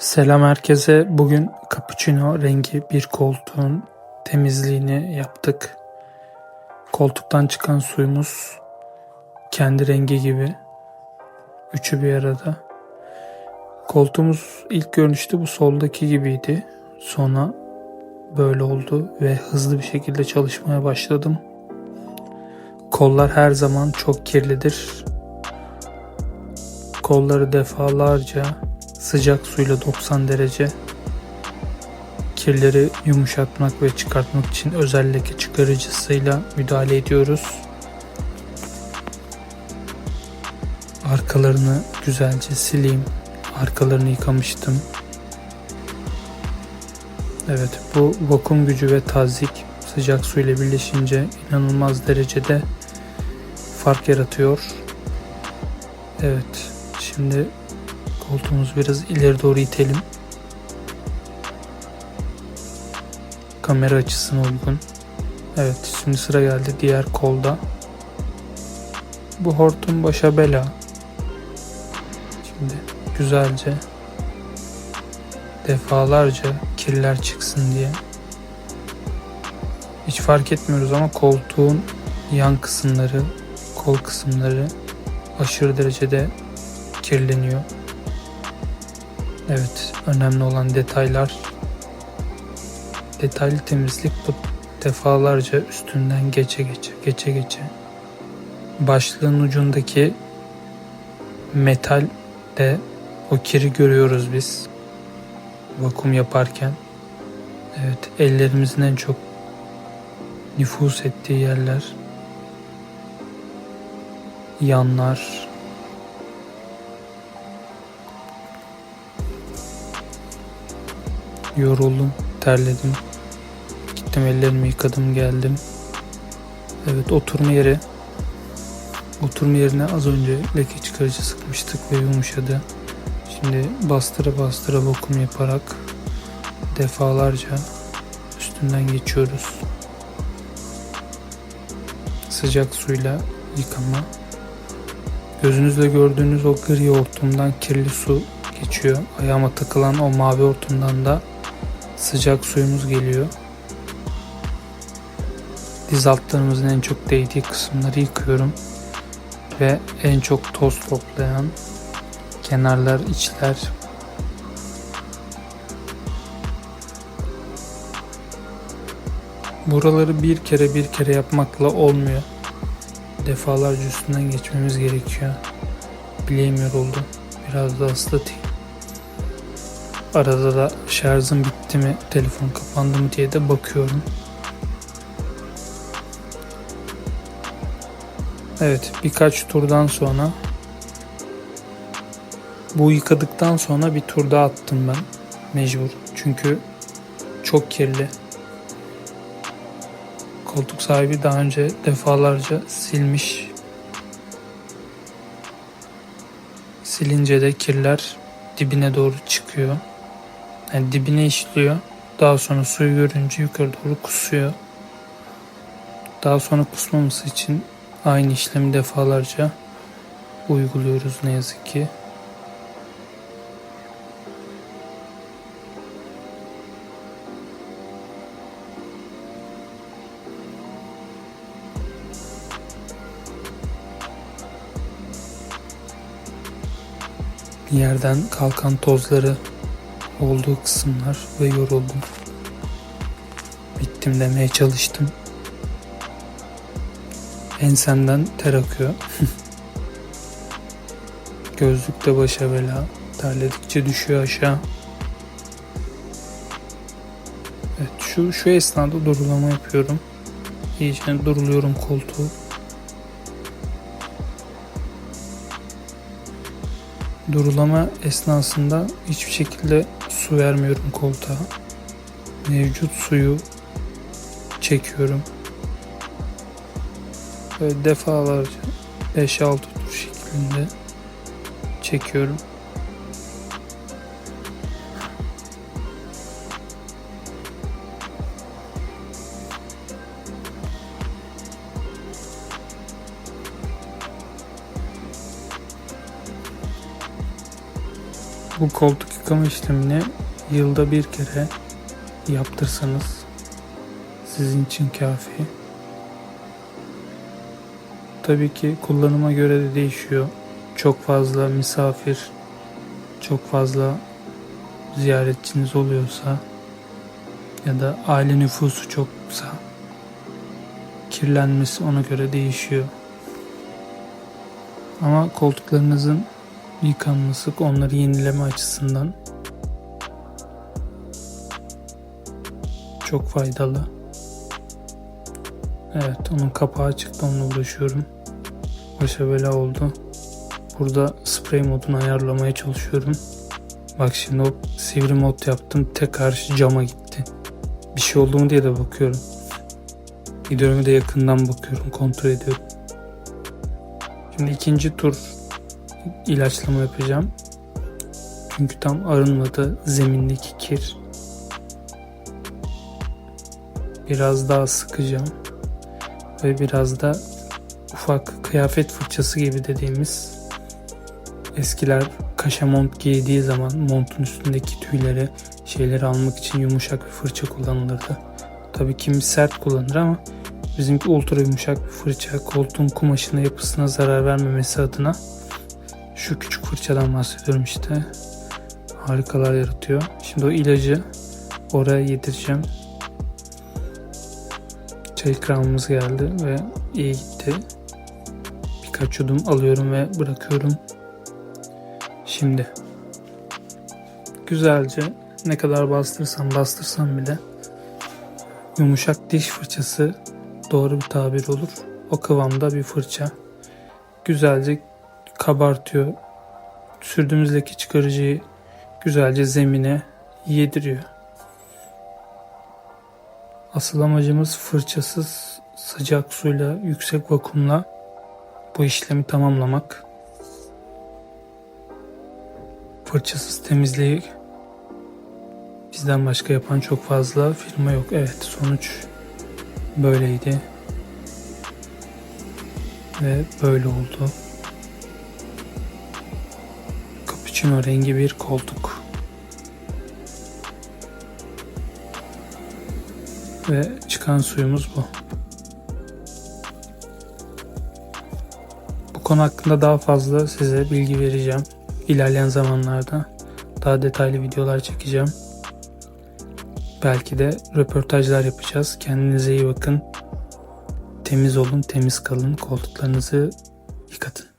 Selam herkese. Bugün cappuccino rengi bir koltuğun temizliğini yaptık. Koltuktan çıkan suyumuz kendi rengi gibi. Üçü bir arada. Koltuğumuz ilk görünüşte bu soldaki gibiydi. Sonra böyle oldu ve hızlı bir şekilde çalışmaya başladım. Kollar her zaman çok kirlidir. Kolları defalarca sıcak suyla 90 derece kirleri yumuşatmak ve çıkartmak için özel leke çıkarıcısıyla müdahale ediyoruz. Arkalarını güzelce sileyim. Arkalarını yıkamıştım. Evet bu vakum gücü ve tazik sıcak su ile birleşince inanılmaz derecede fark yaratıyor. Evet şimdi koltuğumuzu biraz ileri doğru itelim. Kamera açısına uygun. Evet şimdi sıra geldi diğer kolda. Bu hortum başa bela. Şimdi güzelce defalarca kirler çıksın diye. Hiç fark etmiyoruz ama koltuğun yan kısımları, kol kısımları aşırı derecede kirleniyor. Evet, önemli olan detaylar. Detaylı temizlik bu defalarca üstünden geçe geçe, geçe geçe. Başlığın ucundaki metal de o kiri görüyoruz biz vakum yaparken. Evet, ellerimizin en çok nüfus ettiği yerler. Yanlar, Yoruldum, terledim. Gittim ellerimi yıkadım geldim. Evet oturma yeri. Oturma yerine az önce leke çıkarıcı sıkmıştık ve yumuşadı. Şimdi bastıra bastıra vakum yaparak defalarca üstünden geçiyoruz. Sıcak suyla yıkama. Gözünüzle gördüğünüz o gri hortumdan kirli su geçiyor. Ayağıma takılan o mavi hortumdan da sıcak suyumuz geliyor. Diz altlarımızın en çok değdiği kısımları yıkıyorum. Ve en çok toz toplayan kenarlar, içler Buraları bir kere bir kere yapmakla olmuyor. Defalarca üstünden geçmemiz gerekiyor. Bileğim yoruldu. Biraz da ıslatayım. Arada da şarjım bitti mi, telefon kapandı mı diye de bakıyorum. Evet, birkaç turdan sonra bu yıkadıktan sonra bir tur daha attım ben mecbur. Çünkü çok kirli. Koltuk sahibi daha önce defalarca silmiş. Silince de kirler dibine doğru çıkıyor. Yani dibine işliyor. Daha sonra suyu görünce yukarı doğru kusuyor. Daha sonra kusmaması için aynı işlemi defalarca uyguluyoruz ne yazık ki. Yerden kalkan tozları olduğu kısımlar ve yoruldum. Bittim demeye çalıştım. Ensemden ter akıyor. Gözlük de başa bela. Terledikçe düşüyor aşağı. Evet şu, şu esnada durulama yapıyorum. İyice duruluyorum koltuğu. Durulama esnasında hiçbir şekilde su vermiyorum koltuğa. Mevcut suyu çekiyorum. Böyle defalarca 5-6 tur şeklinde çekiyorum. Bu koltuk yıkama işlemini yılda bir kere yaptırsanız sizin için kafi. Tabii ki kullanıma göre de değişiyor. Çok fazla misafir, çok fazla ziyaretçiniz oluyorsa ya da aile nüfusu çoksa kirlenmesi ona göre değişiyor. Ama koltuklarınızın yıkanması, onları yenileme açısından çok faydalı. Evet, onun kapağı çıktı, onunla uğraşıyorum. Başa bela oldu. Burada sprey modunu ayarlamaya çalışıyorum. Bak şimdi o sivri mod yaptım. Tek karşı cama gitti. Bir şey oldu mu diye de bakıyorum. Gidiyorum de yakından bakıyorum. Kontrol ediyorum. Şimdi ikinci tur ilaçlama yapacağım. Çünkü tam arınmadı zemindeki kir. Biraz daha sıkacağım. Ve biraz da ufak kıyafet fırçası gibi dediğimiz eskiler kaşa mont giydiği zaman montun üstündeki tüyleri şeyleri almak için yumuşak bir fırça kullanılırdı. Tabii kimi sert kullanır ama bizimki ultra yumuşak bir fırça koltuğun kumaşına yapısına zarar vermemesi adına şu küçük fırçadan bahsediyorum işte. Harikalar yaratıyor. Şimdi o ilacı oraya yedireceğim. Çay ikramımız geldi ve iyi gitti. Birkaç yudum alıyorum ve bırakıyorum. Şimdi güzelce ne kadar bastırsam bastırsam bile yumuşak diş fırçası doğru bir tabir olur. O kıvamda bir fırça. Güzelce kabartıyor. Sürdüğümüz leke çıkarıcıyı güzelce zemine yediriyor. Asıl amacımız fırçasız sıcak suyla yüksek vakumla bu işlemi tamamlamak. Fırçasız temizliği bizden başka yapan çok fazla firma yok. Evet sonuç böyleydi. Ve böyle oldu. Cappuccino rengi bir koltuk. Ve çıkan suyumuz bu. Bu konu hakkında daha fazla size bilgi vereceğim. İlerleyen zamanlarda daha detaylı videolar çekeceğim. Belki de röportajlar yapacağız. Kendinize iyi bakın. Temiz olun, temiz kalın. Koltuklarınızı yıkatın.